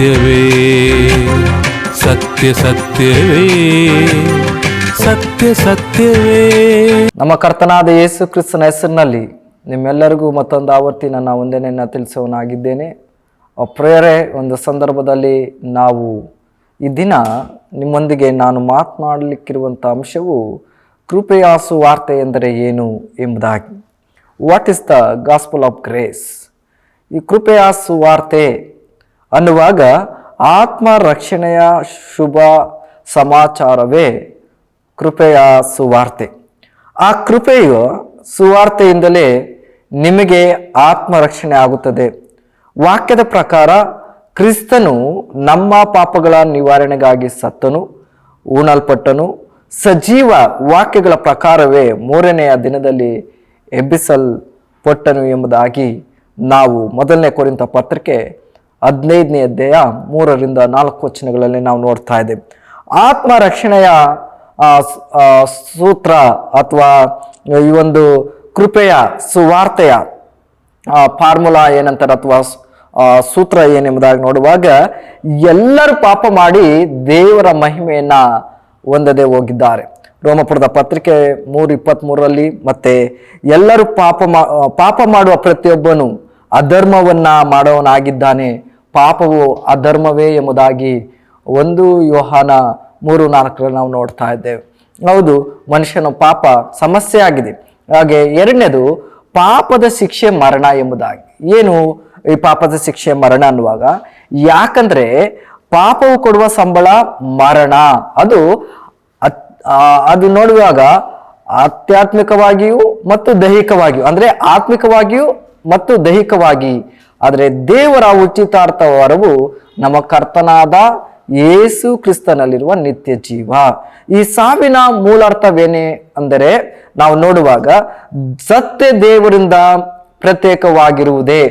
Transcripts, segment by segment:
ಸತ್ಯವೇ, ಸತ್ಯ ಸತ್ಯವೇ ಸತ್ಯ ಸತ್ಯವೇ. ನಮ್ಮ ಕರ್ತನಾದ ಯೇಸು ಕ್ರಿಸ್ತನ ಹೆಸರಿನಲ್ಲಿ ನಿಮ್ಮೆಲ್ಲರಿಗೂ ಮತ್ತೊಂದು ಆವರ್ತಿ ನನ್ನ ಒಂದೇನೆಯನ್ನು ತಿಳಿಸೋನಾಗಿದ್ದೇನೆ ಪ್ರೇರೆ ಒಂದು ಸಂದರ್ಭದಲ್ಲಿ ನಾವು ಈ ದಿನ ನಿಮ್ಮೊಂದಿಗೆ ನಾನು ಮಾತನಾಡಲಿಕ್ಕಿರುವಂಥ ಅಂಶವು ಕೃಪೆಯ ಸುವಾರ್ತೆ ಎಂದರೆ ಏನು ಎಂಬುದಾಗಿ. What is the gospel of grace ಈ ಕೃಪೆಯ ಸುವಾರ್ತೆ ಅನ್ನುವಾಗ ಆತ್ಮ ರಕ್ಷಣೆಯ ಶುಭ ಸಮಾಚಾರವೇ ಕೃಪೆಯ ಸುವಾರ್ತೆ. ಆ ಕೃಪೆಯು ಸುವಾರ್ತೆಯಿಂದಲೇ ನಿಮಗೆ ಆತ್ಮರಕ್ಷಣೆ ಆಗುತ್ತದೆ. ವಾಕ್ಯದ ಪ್ರಕಾರ ಕ್ರಿಸ್ತನು ನಮ್ಮ ಪಾಪಗಳ ನಿವಾರಣೆಗಾಗಿ ಸತ್ತನು ಉಣಲ್ಪಟ್ಟನು ಸಜೀವ ವಾಕ್ಯಗಳ ಪ್ರಕಾರವೇ ಮೂರನೆಯ ದಿನದಲ್ಲಿ ಎಬ್ಬಿಸಲ್ಪಟ್ಟನು ಎಂಬುದಾಗಿ ನಾವು ಮೊದಲನೇ ಕೊರಿಂತ ಪತ್ರಿಕೆ ಹದಿನೈದನೇ ಅಧ್ಯಾಯ ಮೂರರಿಂದ ನಾಲ್ಕು ವಚನಗಳಲ್ಲಿ ನಾವು ನೋಡ್ತಾ ಇದ್ದೇವೆ. ಆತ್ಮ ರಕ್ಷಣೆಯ ಸೂತ್ರ ಅಥವಾ ಈ ಒಂದು ಕೃಪೆಯ ಸುವಾರ್ತೆಯ ಫಾರ್ಮುಲಾ ಏನಂತಾರೆ ಅಥವಾ ಸೂತ್ರ ಏನೆಂಬುದಾಗಿ ನೋಡುವಾಗ, ಎಲ್ಲರೂ ಪಾಪ ಮಾಡಿ ದೇವರ ಮಹಿಮೆಯನ್ನು ಹೊಂದದೆ ಹೋಗಿದ್ದಾರೆ. ರೋಮಪುರದ ಪತ್ರಿಕೆ ಮೂರು ಇಪ್ಪತ್ತ್ಮೂರರಲ್ಲಿ ಮತ್ತೆ ಎಲ್ಲರೂ ಪಾಪ ಮಾ, ಪಾಪ ಮಾಡುವ ಪ್ರತಿಯೊಬ್ಬನು ಅಧರ್ಮವನ್ನ ಮಾಡೋವನಾಗಿದ್ದಾನೆ ಪಾಪವು ಅಧರ್ಮವೇ ಎಂಬುದಾಗಿ ಒಂದು ಯೋಹಾನ ಮೂರು ನಾಲ್ಕರಲ್ಲಿ ನಾವು ನೋಡ್ತಾ ಇದ್ದೇವೆ. ಹೌದು, ಮನುಷ್ಯನ ಪಾಪ ಸಮಸ್ಯೆ ಆಗಿದೆ. ಹಾಗೆ ಎರಡನೇದು, ಪಾಪದ ಶಿಕ್ಷೆ ಮರಣ ಎಂಬುದಾಗಿ. ಏನು ಈ ಪಾಪದ ಶಿಕ್ಷೆ ಮರಣ ಅನ್ನುವಾಗ? ಯಾಕಂದ್ರೆ ಪಾಪವು ಕೊಡುವ ಸಂಬಳ ಮರಣ. ಅದು ಅದು ನೋಡುವಾಗ ಆಧ್ಯಾತ್ಮಿಕವಾಗಿಯೂ ಮತ್ತು ದೈಹಿಕವಾಗಿಯೂ, ಅಂದ್ರೆ ಆತ್ಮಿಕವಾಗಿಯೂ ಮತ್ತು ದೈಹಿಕವಾಗಿ ಆದರೆ ದೇವರ ಉಚಿತಾರ್ಥ ವರವು ನಮ್ಮ ಕರ್ತನಾದ ಯೇಸು ಕ್ರಿಸ್ತನಲ್ಲಿರುವ ನಿತ್ಯ ಜೀವ. ಈ ಸಾವಿನ ಮೂಲಾರ್ಥವೇನೆ ಅಂದರೆ ನಾವು ನೋಡುವಾಗ ಸತ್ಯ ದೇವರಿಂದ ಪ್ರತ್ಯೇಕವಾಗಿರುವುದೇ.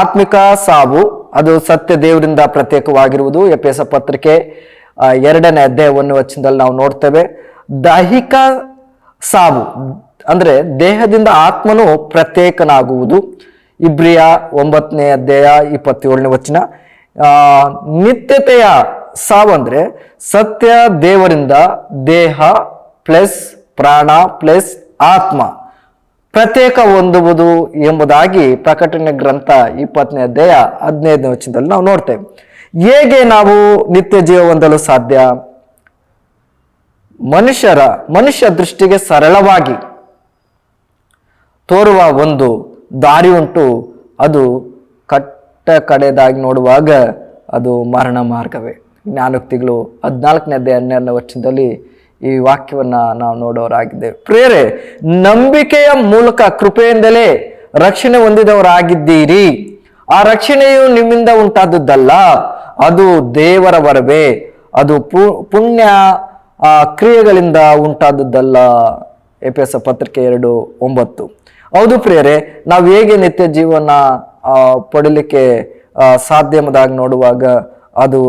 ಆತ್ಮಿಕ ಸಾವು, ಅದು ಸತ್ಯ ದೇವರಿಂದ ಪ್ರತ್ಯೇಕವಾಗಿರುವುದು. ಎಪಿಎಸ್ ಪತ್ರಿಕೆ ಎರಡನೇ ಅಧ್ಯಾಯವನ್ನು ವಚನದಲ್ಲಿ ನಾವು ನೋಡ್ತೇವೆ. ದೈಹಿಕ ಸಾವು, ಅಂದರೆ ದೇಹದಿಂದ ಆತ್ಮನು ಪ್ರತ್ಯೇಕನಾಗುವುದು. ಇಬ್ರಿಯ ಒಂಬತ್ತನೇ ಅಧ್ಯಾಯ ಇಪ್ಪತ್ತೇಳನೇ ವಚನ. ನಿತ್ಯತೆಯ ಸಾವು ಅಂದ್ರೆ ಸತ್ಯ ದೇವರಿಂದ ದೇಹ ಪ್ಲಸ್ ಪ್ರಾಣ ಪ್ಲಸ್ ಆತ್ಮ ಪ್ರತ್ಯೇಕ ಹೊಂದುವುದು ಎಂಬುದಾಗಿ ಪ್ರಕಟಣೆ ಗ್ರಂಥ ಇಪ್ಪತ್ತನೇ ಅಧ್ಯಾಯ ಹದಿನೈದನೇ ವಚನದಲ್ಲಿ ನಾವು ನೋಡ್ತೇವೆ. ಹೇಗೆ ನಾವು ನಿತ್ಯ ಜೀವ ಹೊಂದಲು ಸಾಧ್ಯ? ಮನುಷ್ಯರ ಮನುಷ್ಯ ದೃಷ್ಟಿಗೆ ಸರಳವಾಗಿ ತೋರುವ ಒಂದು ದಾರಿ ಉಂಟು, ಅದು ಕಟ್ಟ ಕಡೆದಾಗಿ ನೋಡುವಾಗ ಅದು ಮರಣ ಮಾರ್ಗವೇ. ಜ್ಞಾನೋಕ್ತಿಗಳು ಹದಿನಾಲ್ಕನೇ ಹನ್ನೆರಡನೇ ವರ್ಷದಲ್ಲಿ ಈ ವಾಕ್ಯವನ್ನು ನಾವು ನೋಡೋರಾಗಿದ್ದೇವೆ. ಪ್ರೇರೆ, ನಂಬಿಕೆಯ ಮೂಲಕ ಕೃಪೆಯಿಂದಲೇ ರಕ್ಷಣೆ ಹೊಂದಿದವರಾಗಿದ್ದೀರಿ. ಆ ರಕ್ಷಣೆಯು ನಿಮ್ಮಿಂದ ಉಂಟಾದದ್ದಲ್ಲ, ಅದು ದೇವರ ವರವೇ. ಅದು ಪು- ಪುಣ್ಯ ಕ್ರಿಯೆಗಳಿಂದ ಉಂಟಾದದ್ದಲ್ಲ. ಎಪಿಎಸ್ ಪತ್ರಿಕೆ ಎರಡು ಒಂಬತ್ತು. ಹೌದು ಪ್ರಿಯರೇ ನಾವು ಹೇಗೆ ನಿತ್ಯ ಜೀವನ ಪಡೀಲಿಕ್ಕೆ ಆ, ನೋಡುವಾಗ ಅದು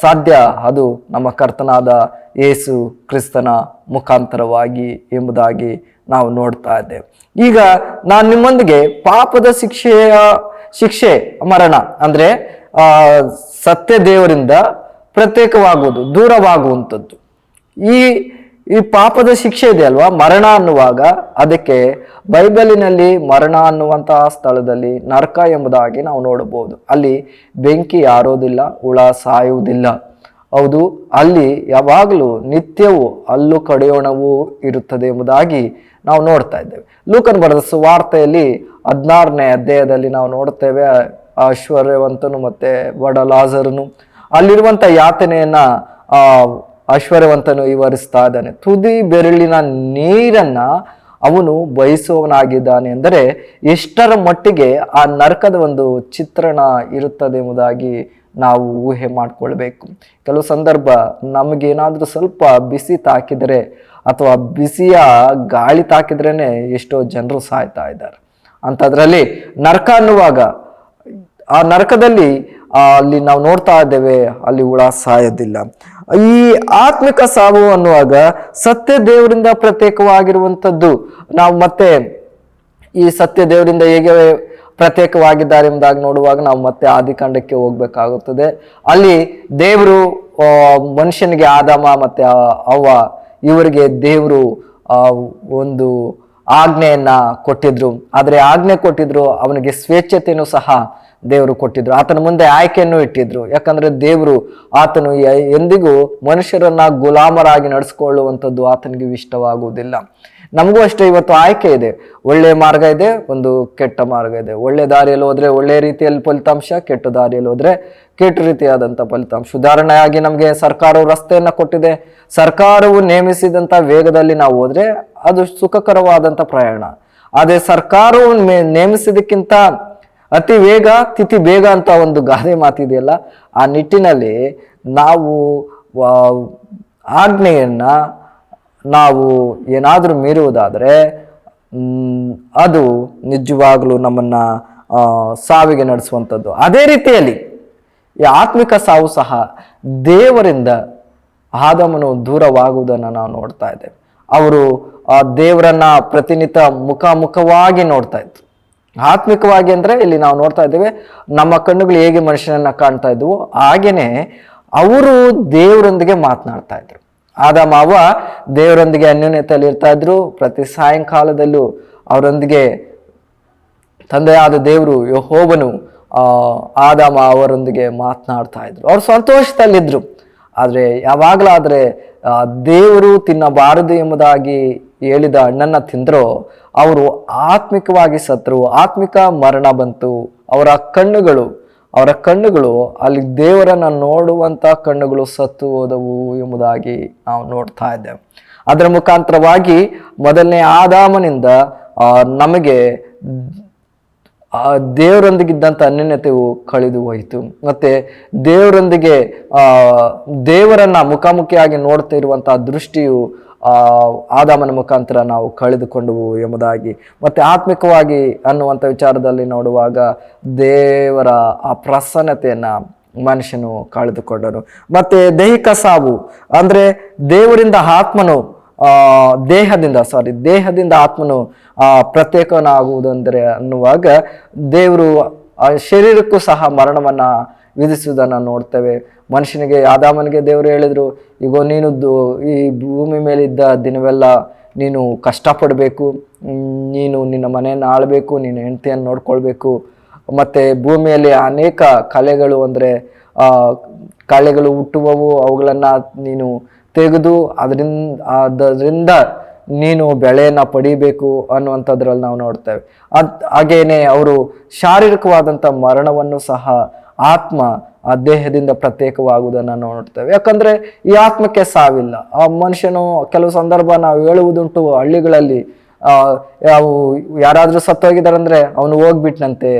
ಸಾಧ್ಯ? ಅದು ನಮ್ಮ ಕರ್ತನಾದ ಯೇಸು ಕ್ರಿಸ್ತನ ಮುಖಾಂತರವಾಗಿ ಎಂಬುದಾಗಿ ನಾವು ನೋಡ್ತಾ ಇದ್ದೇವೆ. ಈಗ ನಾನು ನಿಮ್ಮೊಂದಿಗೆ ಪಾಪದ ಶಿಕ್ಷೆಯ ಶಿಕ್ಷೆ ಮರಣ ಅಂದರೆ ಸತ್ಯ ದೇವರಿಂದ ಪ್ರತ್ಯೇಕವಾಗುವುದು ದೂರವಾಗುವಂಥದ್ದು. ಈ ಈ ಪಾಪದ ಶಿಕ್ಷೆ ಇದೆ ಅಲ್ವಾ? ಮರಣ ಅನ್ನುವಾಗ ಅದಕ್ಕೆ ಬೈಬಲಿನಲ್ಲಿ ಮರಣ ಅನ್ನುವಂತಹ ಸ್ಥಳದಲ್ಲಿ ನರಕ ಎಂಬುದಾಗಿ ನಾವು ನೋಡಬಹುದು. ಅಲ್ಲಿ ಬೆಂಕಿ ಯಾರೋದಿಲ್ಲ, ಹುಳ ಸಾಯುವುದಿಲ್ಲ. ಹೌದು, ಅಲ್ಲಿ ಯಾವಾಗಲೂ ನಿತ್ಯವೂ ಅಲ್ಲೂ ಕಡೆಯೋಣವೂ ಇರುತ್ತದೆ ಎಂಬುದಾಗಿ ನಾವು ನೋಡ್ತಾ ಇದ್ದೇವೆ. ಲೂಕನ್ ಬರೆದ ಸುವಾರ್ತೆಯಲ್ಲಿ ಹದಿನಾರನೇ ಅಧ್ಯಾಯದಲ್ಲಿ ನಾವು ನೋಡ್ತೇವೆ ಐಶ್ವರ್ಯವಂತನು ಮತ್ತೆ ಬಡ ಲಾಜರನು. ಅಲ್ಲಿರುವಂತ ಯಾತನೆಯನ್ನ ಐಶ್ವರ್ಯವಂತನು ವಿವರಿಸ್ತಾ ಇದ್ದಾನೆ. ತುದಿ ಬೆರಳಿನ ನೀರನ್ನ ಅವನು ಬಯಸುವವನಾಗಿದ್ದಾನೆ ಅಂದರೆ ಎಷ್ಟರ ಮಟ್ಟಿಗೆ ಆ ನರಕದ ಒಂದು ಚಿತ್ರಣ ಇರುತ್ತದೆ ಎಂಬುದಾಗಿ ನಾವು ಊಹೆ ಮಾಡಿಕೊಳ್ಬೇಕು. ಕೆಲವು ಸಂದರ್ಭ ನಮಗೇನಾದರೂ ಸ್ವಲ್ಪ ಬಿಸಿ ತಾಕಿದರೆ ಅಥವಾ ಬಿಸಿಯ ಗಾಳಿ ತಾಕಿದ್ರೇ ಎಷ್ಟೋ ಜನರು ಸಾಯ್ತಾ ಇದ್ದಾರೆ. ಅಂಥದ್ರಲ್ಲಿ ನರಕ ಅನ್ನುವಾಗ ಆ ನರಕದಲ್ಲಿ ಅಲ್ಲಿ ನಾವು ನೋಡ್ತಾ ಇದ್ದೇವೆ, ಅಲ್ಲಿ ಹುಳ ಸಾಯೋದಿಲ್ಲ ಈ ಆತ್ಮಿಕ ಸಾವು ಅನ್ನುವಾಗ ಸತ್ಯ ದೇವರಿಂದ ಪ್ರತ್ಯೇಕವಾಗಿರುವಂಥದ್ದು. ನಾವು ಮತ್ತೆ ಈ ಸತ್ಯ ದೇವರಿಂದ ಹೇಗೆ ಪ್ರತ್ಯೇಕವಾಗಿದ್ದಾರೆ ಎಂಬುದಾಗಿ ನೋಡುವಾಗ ನಾವು ಮತ್ತೆ ಆದಿಕಾಂಡಕ್ಕೆ ಹೋಗ್ಬೇಕಾಗುತ್ತದೆ. ಅಲ್ಲಿ ದೇವರು ಮನುಷ್ಯನಿಗೆ ಆದಮ ಮತ್ತೆ ಅವ್ವ, ಇವರಿಗೆ ದೇವರು ಒಂದು ಆಜ್ಞೆಯನ್ನ ಕೊಟ್ಟಿದ್ರು. ಆದರೆ ಆಜ್ಞೆ ಕೊಟ್ಟಿದ್ರು, ಅವನಿಗೆ ಸ್ವೇಚ್ಛತೆಯನ್ನು ಸಹ ದೇವರು ಕೊಟ್ಟಿದ್ರು, ಆತನ ಮುಂದೆ ಆಯ್ಕೆಯನ್ನು ಇಟ್ಟಿದ್ರು. ಯಾಕಂದ್ರೆ ದೇವರು ಆತನು ಎಂದಿಗೂ ಮನುಷ್ಯರನ್ನ ಗುಲಾಮರಾಗಿ ನಡೆಸ್ಕೊಳ್ಳುವಂಥದ್ದು ಆತನಿಗೆ ಇಷ್ಟವಾಗುವುದಿಲ್ಲ. ನಮಗೂ ಅಷ್ಟೇ ಇವತ್ತು ಆಯ್ಕೆ ಇದೆ. ಒಳ್ಳೆಯ ಮಾರ್ಗ ಇದೆ, ಒಂದು ಕೆಟ್ಟ ಮಾರ್ಗ ಇದೆ. ಒಳ್ಳೆ ದಾರಿಯಲ್ಲಿ ಹೋದರೆ ಒಳ್ಳೆ ರೀತಿಯಲ್ಲಿ ಫಲಿತಾಂಶ, ಕೆಟ್ಟ ದಾರಿಯಲ್ಲಿ ಹೋದರೆ ಕೆಟ್ಟ ರೀತಿಯಾದಂಥ ಫಲಿತಾಂಶ. ಉದಾಹರಣೆಯಾಗಿ ನಮಗೆ ಸರ್ಕಾರವು ರಸ್ತೆಯನ್ನು ಕೊಟ್ಟಿದೆ. ಸರ್ಕಾರವು ನೇಮಿಸಿದಂಥ ವೇಗದಲ್ಲಿ ನಾವು ಹೋದರೆ ಅದು ಸುಖಕರವಾದಂಥ ಪ್ರಯಾಣ. ಅದೇ ಸರ್ಕಾರವು ನೇಮಿಸಿದಕ್ಕಿಂತ ಅತಿ ವೇಗ ತಿಥಿ ಬೇಗ ಅಂತ ಒಂದು ಗಾದೆ ಮಾತಿದೆಯಲ್ಲ, ಆ ನಿಟ್ಟಿನಲ್ಲಿ ನಾವು ಆಜ್ಞೆಯನ್ನು ನಾವು ಏನಾದರೂ ಮೀರುವುದಾದರೆ ಅದು ನಿಜವಾಗಲೂ ನಮ್ಮನ್ನು ಸಾವಿಗೆ ನಡೆಸುವಂಥದ್ದು. ಅದೇ ರೀತಿಯಲ್ಲಿ ಈ ಆತ್ಮಿಕ ಸಾವು ಸಹ ದೇವರಿಂದ ಆದಮನು ದೂರವಾಗುವುದನ್ನು ನಾವು ನೋಡ್ತಾ ಇದ್ದೇವೆ. ಅವರು ಆ ದೇವರನ್ನ ಪ್ರತಿನಿತ್ಯ ಮುಖಾಮುಖವಾಗಿ ನೋಡ್ತಾ ಇದ್ರು. ಆತ್ಮಿಕವಾಗಿ ಅಂದರೆ ಇಲ್ಲಿ ನಾವು ನೋಡ್ತಾ ಇದ್ದೇವೆ, ನಮ್ಮ ಕಣ್ಣುಗಳು ಹೇಗೆ ಮನುಷ್ಯನನ್ನ ಕಾಣ್ತಾ ಇದ್ವು ಹಾಗೆಯೇ ಅವರು ದೇವರೊಂದಿಗೆ ಮಾತನಾಡ್ತಾ ಇದ್ರು. ಆದ ಮಾವ ದೇವರೊಂದಿಗೆ ಅನ್ಯೋನ್ಯತೆಯಲ್ಲಿ ಇರ್ತಾ ಇದ್ರು. ಪ್ರತಿ ಸಾಯಂಕಾಲದಲ್ಲೂ ಅವರೊಂದಿಗೆ ತಂದೆಯಾದ ದೇವರು ಯಹೋಬನು ಆದಾಮ ಅವರೊಂದಿಗೆ ಮಾತನಾಡ್ತಾ ಇದ್ರು. ಅವ್ರು ಸಂತೋಷದಲ್ಲಿದ್ದರು ಆದರೆ ಯಾವಾಗಲಾದರೆ ದೇವರು ತಿನ್ನಬಾರದು ಎಂಬುದಾಗಿ ಹೇಳಿದ ಹಣ್ಣನ್ನ ತಿಂದ್ರೋ ಅವರು ಆತ್ಮಿಕವಾಗಿ ಸತ್ರು ಆತ್ಮಿಕ ಮರಣ ಬಂತು. ಅವರ ಕಣ್ಣುಗಳು ಅವರ ಕಣ್ಣುಗಳು, ಅಲ್ಲಿ ದೇವರನ್ನ ನೋಡುವಂತ ಕಣ್ಣುಗಳು ಸತ್ತು ಹೋದವು ಎಂಬುದಾಗಿ ನಾವು ನೋಡ್ತಾ ಇದ್ದೇವೆ. ಅದರ ಮುಖಾಂತರವಾಗಿ ಮೊದಲನೇ ಆದಾಮನಿಂದ ನಮಗೆ ದೇವರೊಂದಿಗಿದ್ದಂಥ ಅನ್ಯನ್ಯತೆಯು ಕಳೆದು ಹೋಯಿತು. ಮತ್ತೆ ದೇವರೊಂದಿಗೆ ದೇವರನ್ನು ಮುಖಾಮುಖಿಯಾಗಿ ನೋಡ್ತಾ ಇರುವಂತಹ ದೃಷ್ಟಿಯು ಆದಾಮನ ಮುಖಾಂತರ ನಾವು ಕಳೆದುಕೊಂಡವು ಎಂಬುದಾಗಿ. ಮತ್ತೆ ಆತ್ಮಿಕವಾಗಿ ಅನ್ನುವಂಥ ವಿಚಾರದಲ್ಲಿ ನೋಡುವಾಗ ದೇವರ ಆ ಪ್ರಸನ್ನತೆಯನ್ನ ಮನುಷ್ಯನು ಕಳೆದುಕೊಂಡನು. ಮತ್ತೆ ದೈಹಿಕ ಸಾವು, ಅಂದ್ರೆ ದೇವರಿಂದ ಆತ್ಮನು ದೇಹದಿಂದ ಸಾರಿ ದೇಹದಿಂದ ಆತ್ಮನು ಪ್ರತ್ಯೇಕನಾಗುವುದಂದರೆ ಅನ್ನುವಾಗ ದೇವರು ಶರೀರಕ್ಕೂ ಸಹ ಮರಣವನ್ನ ವಿಧಿಸುವುದನ್ನು ನೋಡ್ತೇವೆ. ಮನುಷ್ಯನಿಗೆ, ಆದಾಮನಿಗೆ ದೇವರು ಹೇಳಿದರು ಈಗ ನೀನು ಈ ಭೂಮಿ ಮೇಲಿದ್ದ ದಿನವೆಲ್ಲ ನೀನು ಕಷ್ಟಪಡಬೇಕು. ನೀನು ನಿನ್ನ ಮನೆಯನ್ನು ಆಳಬೇಕು, ನಿನ್ನ ಹೆಂಡತಿಯನ್ನು ನೋಡ್ಕೊಳ್ಬೇಕು. ಮತ್ತು ಭೂಮಿಯಲ್ಲಿ ಅನೇಕ ಕಲೆಗಳು ಅಂದರೆ ಕಳೆಗಳು ಹುಟ್ಟುವವು, ಅವುಗಳನ್ನು ನೀನು ತೆಗೆದು ಅದರಿಂದ ಅದರಿಂದ ನೀನು ಬೆಳೆಯನ್ನು ಪಡಿಬೇಕು ಅನ್ನುವಂಥದ್ರಲ್ಲಿ ನಾವು ನೋಡ್ತೇವೆ. ಅದು ಹಾಗೆಯೇ ಅವರು ಶಾರೀರಿಕವಾದಂಥ ಮರಣವನ್ನು ಸಹ ಆತ್ಮ ಆ ದೇಹದಿಂದ ಪ್ರತ್ಯೇಕವಾಗುವುದನ್ನು ನೋಡ್ತೇವೆ. ಯಾಕಂದ್ರೆ ಈ ಆತ್ಮಕ್ಕೆ ಸಾವಿಲ್ಲ. ಆ ಮನುಷ್ಯನು ಕೆಲವು ಸಂದರ್ಭ ನಾವು ಹೇಳುವುದುಂಟು ಹಳ್ಳಿಗಳಲ್ಲಿ, ಆ ಯಾರಾದರೂ ಸತ್ತೋಗಿದ್ದಾರೆ ಅಂದರೆ ಅವನು ಹೋಗ್ಬಿಟ್ನಂತೆ,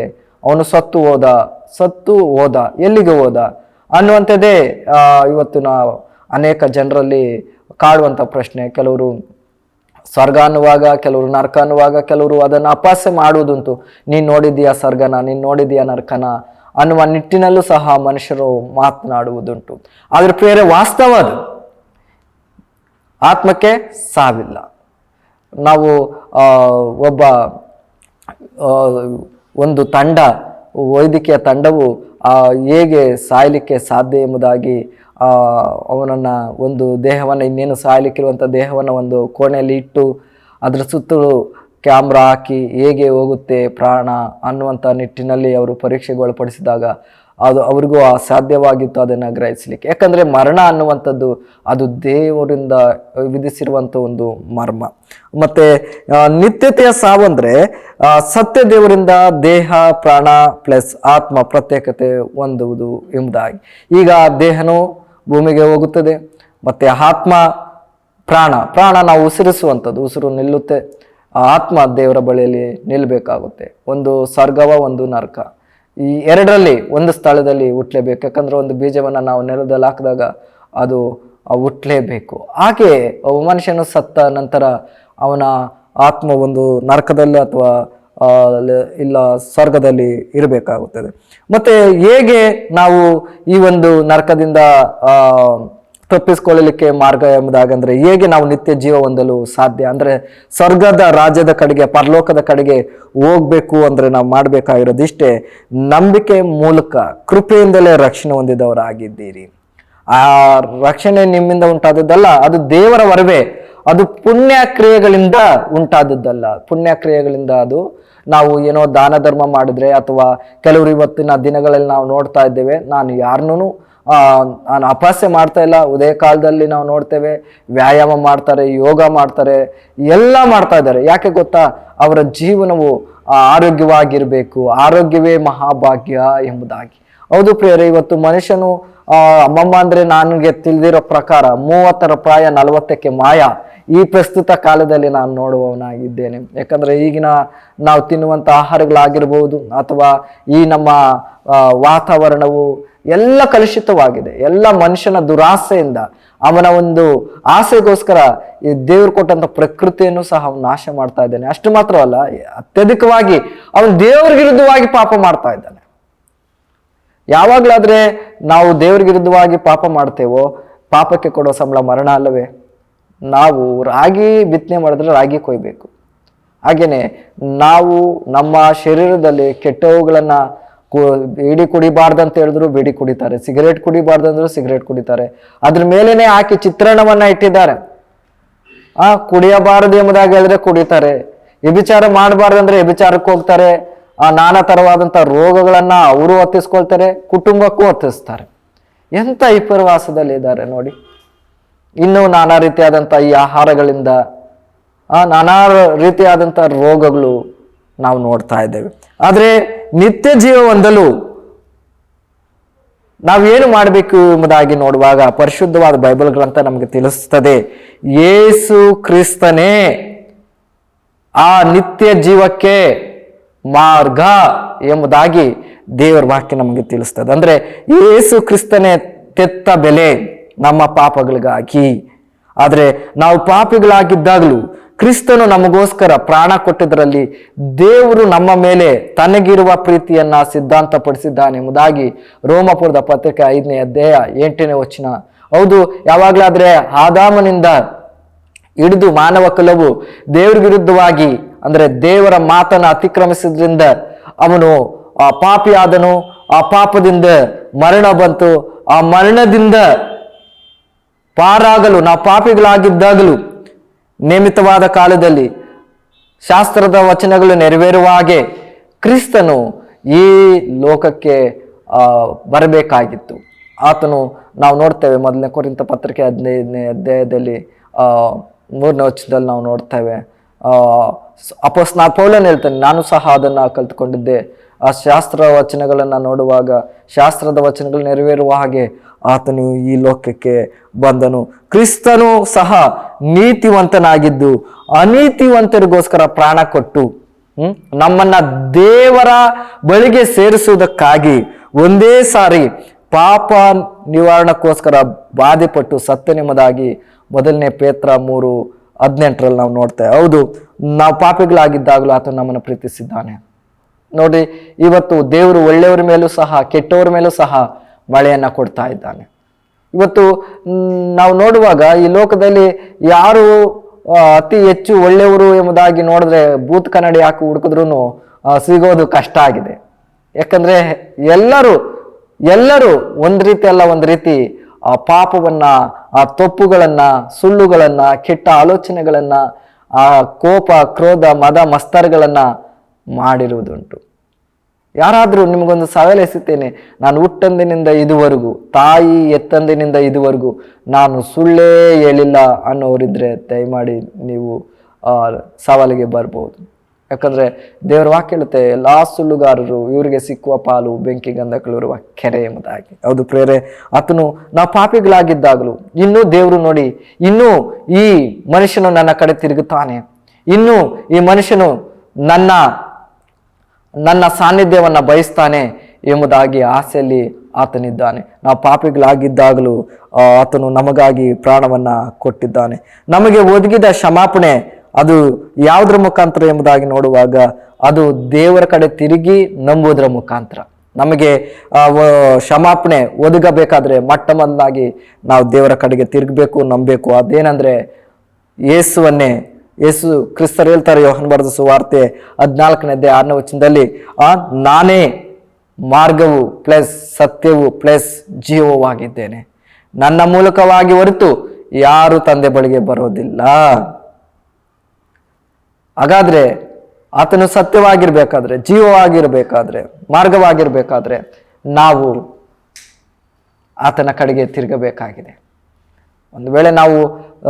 ಅವನು ಸತ್ತು ಹೋದ ಸತ್ತು ಹೋದ, ಎಲ್ಲಿಗೆ ಹೋದ ಅನ್ನುವಂಥದ್ದೇ ಇವತ್ತು ನಾವು ಅನೇಕ ಜನರಲ್ಲಿ ಕಾಡುವಂಥ ಪ್ರಶ್ನೆ. ಕೆಲವರು ಸ್ವರ್ಗ ಅನ್ನುವಾಗ, ಕೆಲವರು ನರಕ ಅನ್ನುವಾಗ, ಕೆಲವರು ಅದನ್ನು ಅಪಾಸ್ಯ ಮಾಡುವುದುಂಟು. ನೀನು ನೋಡಿದೀಯಾ ಸ್ವರ್ಗನ? ನೀನು ನೋಡಿದೀಯಾ ನರಕನ? ಅನ್ನುವ ನಿಟ್ಟಿನಲ್ಲೂ ಸಹ ಮನುಷ್ಯರು ಮಾತನಾಡುವುದುಂಟು. ಆದರೆ ಪ್ರೇರೆ ವಾಸ್ತವ ಅದು. ಆತ್ಮಕ್ಕೆ ಸಾವಿಲ್ಲ. ನಾವು ಒಬ್ಬ ಒಂದು ತಂಡ, ವೈದ್ಯಕೀಯ ತಂಡವು ಹೇಗೆ ಸಾಯಲಿಕ್ಕೆ ಸಾಧ್ಯ ಎಂಬುದಾಗಿ ಅವನನ್ನ ಒಂದು ದೇಹವನ್ನು ಇನ್ನೇನು ಸಾಯಲಿಕ್ಕಿರುವಂಥ ದೇಹವನ್ನು ಒಂದು ಕೋಣೆಯಲ್ಲಿ ಇಟ್ಟು, ಅದರ ಸುತ್ತಲೂ ಕ್ಯಾಮ್ರಾ ಹಾಕಿ ಹೇಗೆ ಹೋಗುತ್ತೆ ಪ್ರಾಣ ಅನ್ನುವಂಥ ನಿಟ್ಟಿನಲ್ಲಿ ಅವರು ಪರೀಕ್ಷೆಗೆ ಒಳಪಡಿಸಿದಾಗ ಅದು ಅವ್ರಿಗೂ ಅಸಾಧ್ಯವಾಗಿತ್ತು ಅದನ್ನು ಗ್ರಹಿಸಲಿಕ್ಕೆ. ಯಾಕಂದರೆ ಮರಣ ಅನ್ನುವಂಥದ್ದು ಅದು ದೇವರಿಂದ ವಿಧಿಸಿರುವಂಥ ಒಂದು ಮರ್ಮ. ಮತ್ತು ನಿತ್ಯತೆಯ ಸಾವಂದರೆ ಸತ್ಯ ದೇವರಿಂದ ದೇಹ, ಪ್ರಾಣ ಪ್ಲಸ್ ಆತ್ಮ ಪ್ರತ್ಯೇಕತೆ ಹೊಂದುವುದು ಎಂಬುದಾಗಿ. ಈಗ ದೇಹನೂ ಭೂಮಿಗೆ ಹೋಗುತ್ತದೆ, ಮತ್ತು ಆತ್ಮ ಪ್ರಾಣ. ಪ್ರಾಣ ನಾವು ಉಸಿರಿಸುವಂಥದ್ದು, ಉಸಿರು ನಿಲ್ಲುತ್ತೆ. ಆ ಆತ್ಮ ದೇವರ ಬಳಿಯಲ್ಲಿ ನಿಲ್ಲಬೇಕಾಗುತ್ತೆ ಒಂದು ಸ್ವರ್ಗವ, ಒಂದು ನರಕ. ಈ ಎರಡರಲ್ಲಿ ಒಂದು ಸ್ಥಳದಲ್ಲಿ ಹುಟ್ಟಲೇಬೇಕು ಯಾಕಂದ್ರೆ ಒಂದು ಬೀಜವನ್ನು ನಾವು ನೆಲದಲ್ಲಿ ಹಾಕಿದಾಗ ಅದು ಹುಟ್ಟಲೇಬೇಕು ಹಾಗೆ ಒಬ್ಬ ಮನುಷ್ಯನು ಸತ್ತ ನಂತರ ಅವನ ಆತ್ಮ ಒಂದು ನರಕದಲ್ಲಿ ಅಥವಾ ಇಲ್ಲ ಸ್ವರ್ಗದಲ್ಲಿ ಇರಬೇಕಾಗುತ್ತದೆ. ಮತ್ತೆ ಹೇಗೆ ನಾವು ಈ ಒಂದು ನರಕದಿಂದ ತಪ್ಪಿಸ್ಕೊಳ್ಳಲಿಕ್ಕೆ ಮಾರ್ಗ ಎಂಬುದಾಗಂದ್ರೆ ಹೇಗೆ ನಾವು ನಿತ್ಯ ಜೀವ ಹೊಂದಲು ಸಾಧ್ಯ? ಅಂದ್ರೆ ಸ್ವರ್ಗದ ರಾಜ್ಯದ ಕಡೆಗೆ, ಪರಲೋಕದ ಕಡೆಗೆ ಹೋಗ್ಬೇಕು ಅಂದ್ರೆ ನಾವು ಮಾಡಬೇಕಾಗಿರೋದು ಇಷ್ಟೇ. ನಂಬಿಕೆ ಮೂಲಕ, ಕೃಪೆಯಿಂದಲೇ ರಕ್ಷಣೆ ಹೊಂದಿದವರಾಗಿದ್ದೀರಿ. ಆ ರಕ್ಷಣೆ ನಿಮ್ಮಿಂದ ಉಂಟಾದದ್ದಲ್ಲ, ಅದು ದೇವರ ವರವೇ. ಅದು ಪುಣ್ಯ ಕ್ರಿಯೆಗಳಿಂದ ಉಂಟಾದದ್ದಲ್ಲ. ಪುಣ್ಯ ಕ್ರಿಯೆಗಳಿಂದ ಅದು ನಾವು ಏನೋ ದಾನ ಧರ್ಮ ಮಾಡಿದ್ರೆ ಅಥವಾ ಕೆಲವರು ಇವತ್ತಿನ ದಿನಗಳಲ್ಲಿ ನಾವು ನೋಡ್ತಾ ಇದ್ದೇವೆ, ನಾನು ಯಾರನ್ನೂ ನಾನು ಅಪಹಾಸ್ಯ ಮಾಡ್ತಾ ಇಲ್ಲ. ಉದಯ ಕಾಲದಲ್ಲಿ ನಾವು ನೋಡ್ತೇವೆ, ವ್ಯಾಯಾಮ ಮಾಡ್ತಾರೆ, ಯೋಗ ಮಾಡ್ತಾರೆ, ಎಲ್ಲ ಮಾಡ್ತಾ ಇದ್ದಾರೆ. ಯಾಕೆ ಗೊತ್ತಾ? ಅವರ ಜೀವನವು ಆರೋಗ್ಯವಾಗಿರಬೇಕು. ಆರೋಗ್ಯವೇ ಮಹಾಭಾಗ್ಯ ಎಂಬುದಾಗಿ. ಹೌದು ಪ್ರಿಯರೇ, ಇವತ್ತು ಮನುಷ್ಯನು ಅಮ್ಮಮ್ಮ ಅಂದ್ರೆ ನನಗೆ ತಿಳಿದಿರೋ ಪ್ರಕಾರ ಮೂವತ್ತರ ಪ್ರಾಯ ನಲವತ್ತಕ್ಕೆ ಮಾಯ. ಈ ಪ್ರಸ್ತುತ ಕಾಲದಲ್ಲಿ ನಾನು ನೋಡುವವನಾಗಿದ್ದೇನೆ. ಯಾಕಂದ್ರೆ ಈಗಿನ ನಾವು ತಿನ್ನುವಂಥ ಆಹಾರಗಳಾಗಿರ್ಬೋದು ಅಥವಾ ಈ ನಮ್ಮ ವಾತಾವರಣವು ಎಲ್ಲ ಕಲುಷಿತವಾಗಿದೆ. ಎಲ್ಲ ಮನುಷ್ಯನ ದುರಾಸೆಯಿಂದ ಅವನ ಒಂದು ಆಸೆಗೋಸ್ಕರ ಈ ದೇವ್ರು ಕೊಟ್ಟಂತ ಪ್ರಕೃತಿಯನ್ನು ಸಹ ಅವನು ನಾಶ ಮಾಡ್ತಾ ಇದ್ದಾನೆ. ಅಷ್ಟು ಮಾತ್ರವಲ್ಲ, ಅತ್ಯಧಿಕವಾಗಿ ಅವನು ದೇವ್ರ ವಿರುದ್ಧವಾಗಿ ಪಾಪ ಮಾಡ್ತಾ ಇದ್ದಾನೆ. ಯಾವಾಗಲಾದ್ರೆ ನಾವು ದೇವ್ರ ವಿರುದ್ಧವಾಗಿ ಪಾಪ ಮಾಡ್ತೇವೋ, ಪಾಪಕ್ಕೆ ಕೊಡೋ ಸಂಬಳ ಮರಣ ಅಲ್ಲವೇ? ನಾವು ರಾಗಿ ಬಿತ್ತನೆ ಮಾಡಿದ್ರೆ ರಾಗಿ ಕೊಯ್ಬೇಕು. ಹಾಗೆಯೇ ನಾವು ನಮ್ಮ ಶರೀರದಲ್ಲಿ ಕೆಟ್ಟವುಗಳನ್ನ ಬೀಡಿ ಕುಡಿಬಾರ್ದು ಅಂತ ಹೇಳಿದ್ರು ಬೀಡಿ ಕುಡಿತಾರೆ, ಸಿಗರೇಟ್ ಕುಡಿಬಾರ್ದು ಅಂದ್ರು ಸಿಗರೇಟ್ ಕುಡಿತಾರೆ. ಅದ್ರ ಮೇಲೇನೆ ಹಾಕಿ ಚಿತ್ರಣವನ್ನ ಇಟ್ಟಿದ್ದಾರೆ. ಆ, ಕುಡಿಯಬಾರದು ಎಂಬುದಾಗಿ ಹೇಳಿದ್ರೆ ಕುಡಿತಾರೆ. ವ್ಯಭಿಚಾರ ಮಾಡಬಾರ್ದಂದ್ರೆ ವ್ಯಭಿಚಾರಕ್ಕೆ ಹೋಗ್ತಾರೆ. ನಾನಾ ಥರವಾದಂಥ ರೋಗಗಳನ್ನು ಅವರು ಹೊತ್ತಿಸ್ಕೊಳ್ತಾರೆ, ಕುಟುಂಬಕ್ಕೂ ಹೊತ್ತಿಸ್ತಾರೆ. ಎಂತ ವಿಪರ್ವಾಸದಲ್ಲಿ ಇದ್ದಾರೆ ನೋಡಿ. ಇನ್ನು ನಾನಾ ರೀತಿಯಾದಂಥ ಈ ಆಹಾರಗಳಿಂದ, ಆ ನಾನಾ ರೀತಿಯಾದಂಥ ರೋಗಗಳು ನಾವು ನೋಡ್ತಾ ಇದ್ದೇವೆ. ಆದರೆ ನಿತ್ಯ ಜೀವ ಹೊಂದಲು ನಾವೇನು ಮಾಡಬೇಕು ಎಂಬುದಾಗಿ ನೋಡುವಾಗ ಪರಿಶುದ್ಧವಾದ ಬೈಬಲ್ ಗ್ರಂಥ ನಮಗೆ ತಿಳಿಸ್ತದೆ ಯೇಸು ಕ್ರಿಸ್ತನೇ ಆ ನಿತ್ಯ ಜೀವಕ್ಕೆ ಮಾರ್ಗ ಎಂಬುದಾಗಿ ದೇವರ ವಾಕ್ಯ ನಮಗೆ ತಿಳಿಸ್ತದೆ. ಅಂದ್ರೆ ಯೇಸು ಕ್ರಿಸ್ತನೇ ತೆತ್ತ ಬೆಲೆ ನಮ್ಮ ಪಾಪಗಳಿಗಾಗಿ. ಆದರೆ ನಾವು ಪಾಪಿಗಳಾಗಿದ್ದಾಗಲೂ ಕ್ರಿಸ್ತನು ನಮಗೋಸ್ಕರ ಪ್ರಾಣ ಕೊಟ್ಟಿದ್ದರಲ್ಲಿ ದೇವರು ನಮ್ಮ ಮೇಲೆ ತನಗಿರುವ ಪ್ರೀತಿಯನ್ನ ಸಿದ್ಧಾಂತಪಡಿಸಿದ್ದಾನೆ ಎಂಬುದಾಗಿ ರೋಮಪುರದ ಪತ್ರಿಕೆ ಐದನೇ ಅಧ್ಯಾಯ ಎಂಟನೇ ವಚನ. ಹೌದು, ಯಾವಾಗಲಾದ್ರೆ ಆದಾಮನಿಂದ ಹಿಡಿದು ಮಾನವ ಕುಲವು ದೇವ್ರ ವಿರುದ್ಧವಾಗಿ ಅಂದ್ರೆ ದೇವರ ಮಾತನ್ನು ಅತಿಕ್ರಮಿಸಿದ್ರಿಂದ ಅವನು ಆ ಪಾಪಿಯಾದನು, ಆ ಪಾಪದಿಂದ ಮರಣ ಬಂತು. ಆ ಮರಣದಿಂದ ಪಾರಾಗಲು ನಾವು ಪಾಪಿಗಳಾಗಿದ್ದಾಗಲೂ ನಿಯಮಿತವಾದ ಕಾಲದಲ್ಲಿ ಶಾಸ್ತ್ರದ ವಚನಗಳು ನೆರವೇರುವ ಹಾಗೆ ಕ್ರಿಸ್ತನು ಈ ಲೋಕಕ್ಕೆ ಬರಬೇಕಾಗಿತ್ತು. ಆತನು ನಾವು ನೋಡ್ತೇವೆ ಮೊದಲನೇ ಕುರಿತ ಪತ್ರಿಕೆ ಹದಿನೈದನೇ ಅಧ್ಯಾಯದಲ್ಲಿ ಮೂರನೇ ವಚನದಲ್ಲಿ ನಾವು ನೋಡ್ತೇವೆ. ಆ, ಸ- ಅಪೋಸ್ ಪೌಲನ್ ಹೇಳ್ತಾನೆ ನಾನು ಸಹ ಅದನ್ನು ಕಲ್ತ್ಕೊಂಡಿದ್ದೆ. ಆ ಶಾಸ್ತ್ರ ವಚನಗಳನ್ನು ನೋಡುವಾಗ ಶಾಸ್ತ್ರದ ವಚನಗಳು ನೆರವೇರುವ ಹಾಗೆ ಆತನು ಈ ಲೋಕಕ್ಕೆ ಬಂದನು. ಕ್ರಿಸ್ತನು ಸಹ ನೀತಿವಂತನಾಗಿದ್ದು ಅನೀತಿವಂತರಿಗೋಸ್ಕರ ಪ್ರಾಣ ಕೊಟ್ಟು ನಮ್ಮನ್ನ ದೇವರ ಬಳಿಗೆ ಸೇರಿಸುವುದಕ್ಕಾಗಿ ಒಂದೇ ಸಾರಿ ಪಾಪ ನಿವಾರಣಕ್ಕೋಸ್ಕರ ಬಾಧೆಪಟ್ಟು ಸತ್ಯನೆಂಬುದಾಗಿ ಮೊದಲನೇ ಪೇತ್ರ ಮೂರು ಹದಿನೆಂಟರಲ್ಲಿ ನಾವು ನೋಡ್ತೇವೆ. ಹೌದು, ನಾವು ಪಾಪಿಗಳಾಗಿದ್ದಾಗಲೂ ಆತ ನಮ್ಮನ್ನು ಪ್ರೀತಿಸಿದ್ದಾನೆ. ನೋಡಿ, ಇವತ್ತು ದೇವರು ಒಳ್ಳೆಯವರ ಮೇಲೂ ಸಹ, ಕೆಟ್ಟವರ ಮೇಲೂ ಸಹ ಮಳೆಯನ್ನು ಕೊಡ್ತಾ ಇದ್ದಾನೆ. ಇವತ್ತು ನಾವು ನೋಡುವಾಗ ಈ ಲೋಕದಲ್ಲಿ ಯಾರು ಅತಿ ಹೆಚ್ಚು ಒಳ್ಳೆಯವರು ಎಂಬುದಾಗಿ ನೋಡಿದ್ರೆ ಬೂತ್ ಕನ್ನಡಿ ಹಾಕಿ ಹುಡುಕಿದ್ರು ಸಿಗೋದು ಕಷ್ಟ ಆಗಿದೆ. ಯಾಕಂದರೆ ಎಲ್ಲರೂ ಎಲ್ಲರೂ ಒಂದು ರೀತಿ ಅಲ್ಲ, ಒಂದು ರೀತಿ ಪಾಪವನ್ನ ಆ ತಪ್ಪುಗಳನ್ನ ಸುಳ್ಳುಗಳನ್ನ, ಕೆಟ್ಟ ಆಲೋಚನೆಗಳನ್ನ, ಆ ಕೋಪ, ಕ್ರೋಧ, ಮದ, ಮಸ್ತರ್ಗಳನ್ನ ಮಾಡಿರುವುದುಂಟು. ಯಾರಾದರೂ ನಿಮಗೊಂದು ಸವಾಲು ಎಸುತ್ತೇನೆ ನಾನು ಹುಟ್ಟಂದಿನಿಂದ ಇದುವರೆಗೂ, ತಾಯಿ ಎತ್ತಂದಿನಿಂದ ಇದುವರೆಗೂ ನಾನು ಸುಳ್ಳೇ ಹೇಳಿಲ್ಲ ಅನ್ನೋರಿದ್ರೆ ದಯಮಾಡಿ ನೀವು ಸವಾಲಿಗೆ ಬರ್ಬೋದು ಯಾಕಂದ್ರೆ ದೇವರ ವಾಕ್ಯ ಹೇಳುತ್ತೆ, ಎಲ್ಲಾ ಸುಳ್ಳುಗಾರರು ಇವರಿಗೆ ಸಿಕ್ಕುವ ಪಾಲು ಬೆಂಕಿ ಗಂಧಕಳಿರುವ ಕೆರೆ ಎಂಬುದಾಗಿ. ಹೌದು ಪ್ರೇರೆ, ಆತನು, ನಾ ಪಾಪಿಗಳಾಗಿದ್ದಾಗಲೂ, ಇನ್ನೂ ದೇವರು ನೋಡಿ, ಇನ್ನೂ ಈ ಮನುಷ್ಯನು ನನ್ನ ಕಡೆ ತಿರುಗುತ್ತಾನೆ. ಇನ್ನೂ ಈ ಮನುಷ್ಯನು ನನ್ನ ನನ್ನ ಸಾನ್ನಿಧ್ಯವನ್ನು ಬಯಸ್ತಾನೆ ಎಂಬುದಾಗಿ ಆಸೆಯಲ್ಲಿ ಆತನಿದ್ದಾನೆ. ನಾವು ಪಾಪಿಗಳಾಗಿದ್ದಾಗಲೂ ಆತನು ನಮಗಾಗಿ ಪ್ರಾಣವನ್ನು ಕೊಟ್ಟಿದ್ದಾನೆ. ನಮಗೆ ಒದಗಿದ ಕ್ಷಮಾಪಣೆ ಅದು ಯಾವುದ್ರ ಮುಖಾಂತರ ಎಂಬುದಾಗಿ ನೋಡುವಾಗ ಅದು ದೇವರ ಕಡೆ ತಿರುಗಿ ನಂಬುವುದರ ಮುಖಾಂತರ. ನಮಗೆ ಕ್ಷಮಾಪಣೆ ಒದಗಬೇಕಾದ್ರೆ ಮೊಟ್ಟ ಮೊದಲಾಗಿ ನಾವು ದೇವರ ಕಡೆಗೆ ತಿರುಗಬೇಕು, ನಂಬಬೇಕು. ಅದೇನಂದ್ರೆ ಯೇಸುವನ್ನೇ, ಯೇಸು ಕ್ರಿಸ್ತರು ಹೇಳ್ತಾರೆ ಯೋಹನ್ ಬರೆದ ಸುವಾರ್ತೆ ಹದಿನಾಲ್ಕನೇದೇ ಆರನೇ ವಚನದಲ್ಲಿ, ಆ, ನಾನೇ ಮಾರ್ಗವು ಪ್ಲಸ್ ಸತ್ಯವು ಪ್ಲಸ್ ಜೀವವಾಗಿದ್ದೇನೆ. ನನ್ನ ಮೂಲಕವಾಗಿ ಹೊರತು ಯಾರು ತಂದೆ ಬಳಿಗೆ ಬರೋದಿಲ್ಲ. ಹಾಗಾದ್ರೆ ಆತನು ಸತ್ಯವಾಗಿರ್ಬೇಕಾದ್ರೆ, ಜೀವವಾಗಿರ್ಬೇಕಾದ್ರೆ, ಮಾರ್ಗವಾಗಿರ್ಬೇಕಾದ್ರೆ ನಾವು ಆತನ ಕಡೆಗೆ ತಿರುಗಬೇಕಾಗಿದೆ. ಒಂದು ವೇಳೆ ನಾವು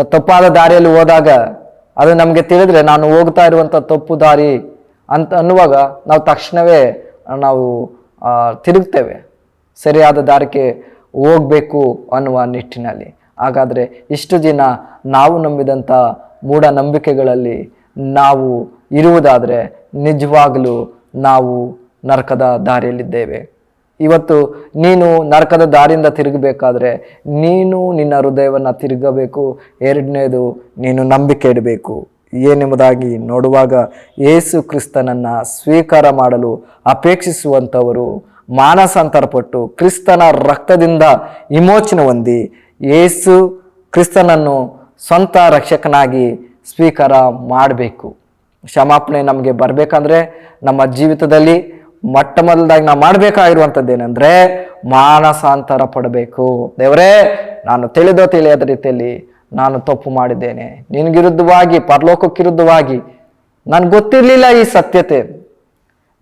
ತಪ್ಪಾದ ದಾರಿಯಲ್ಲಿ ಹೋದಾಗ ಅದು ನಮಗೆ ತಿಳಿದ್ರೆ ನಾನು ಹೋಗ್ತಾ ಇರುವಂಥ ತಪ್ಪು ದಾರಿ ಅಂತ ಅನ್ನುವಾಗ ನಾವು ತಕ್ಷಣವೇ ನಾವು ತಿರುಗ್ತೇವೆ. ಸರಿಯಾದ ದಾರಿಗೆ ಹೋಗಬೇಕು ಅನ್ನುವ ನಿಟ್ಟಿನಲ್ಲಿ. ಹಾಗಾದರೆ ಇಷ್ಟು ದಿನ ನಾವು ನಂಬಿದಂಥ ಮೂಢನಂಬಿಕೆಗಳಲ್ಲಿ ನಾವು ಇರುವುದಾದರೆ ನಿಜವಾಗಲೂ ನಾವು ನರಕದ ದಾರಿಯಲ್ಲಿದ್ದೇವೆ. ಇವತ್ತು ನೀನು ನರಕದ ದಾರಿಯಿಂದ ತಿರುಗಬೇಕಾದ್ರೆ ನೀನು ನಿನ್ನ ಹೃದಯವನ್ನು ತಿರುಗಬೇಕು. ಎರಡನೇದು ನೀನು ನಂಬಿಕೆ ಇಡಬೇಕು. ಏನೆಂಬುದಾಗಿ ನೋಡುವಾಗ ಯೇಸು ಕ್ರಿಸ್ತನನ್ನು ಸ್ವೀಕಾರ ಮಾಡಲು ಅಪೇಕ್ಷಿಸುವಂಥವರು ಮಾನಸಾಂತರಪಟ್ಟು ಕ್ರಿಸ್ತನ ರಕ್ತದಿಂದ ವಿಮೋಚನೆ ಹೊಂದಿ ಯೇಸು ಕ್ರಿಸ್ತನನ್ನು ಸ್ವಂತ ರಕ್ಷಕನಾಗಿ ಸ್ವೀಕಾರ ಮಾಡಬೇಕು. ಕ್ಷಮಾಪಣೆ ನಮಗೆ ಬರಬೇಕಂದ್ರೆ ನಮ್ಮ ಜೀವಿತದಲ್ಲಿ ಮೊಟ್ಟ ಮೊದಲದಾಗಿ ನಾವು ಮಾಡಬೇಕಾಗಿರುವಂಥದ್ದು ಏನಂದರೆ ಮಾನಸಾಂತರ ಪಡಬೇಕು. ದೇವರೇ, ನಾನು ತಿಳಿದೋ ತಿಳಿಯದ ರೀತಿಯಲ್ಲಿ ನಾನು ತಪ್ಪು ಮಾಡಿದ್ದೇನೆ. ನಿನಗಿರುದ್ಧವಾಗಿ ಪರಲೋಕಕ್ಕಿರುದ್ಧವಾಗಿ ನನ್ಗೆ ಗೊತ್ತಿರಲಿಲ್ಲ ಈ ಸತ್ಯತೆ.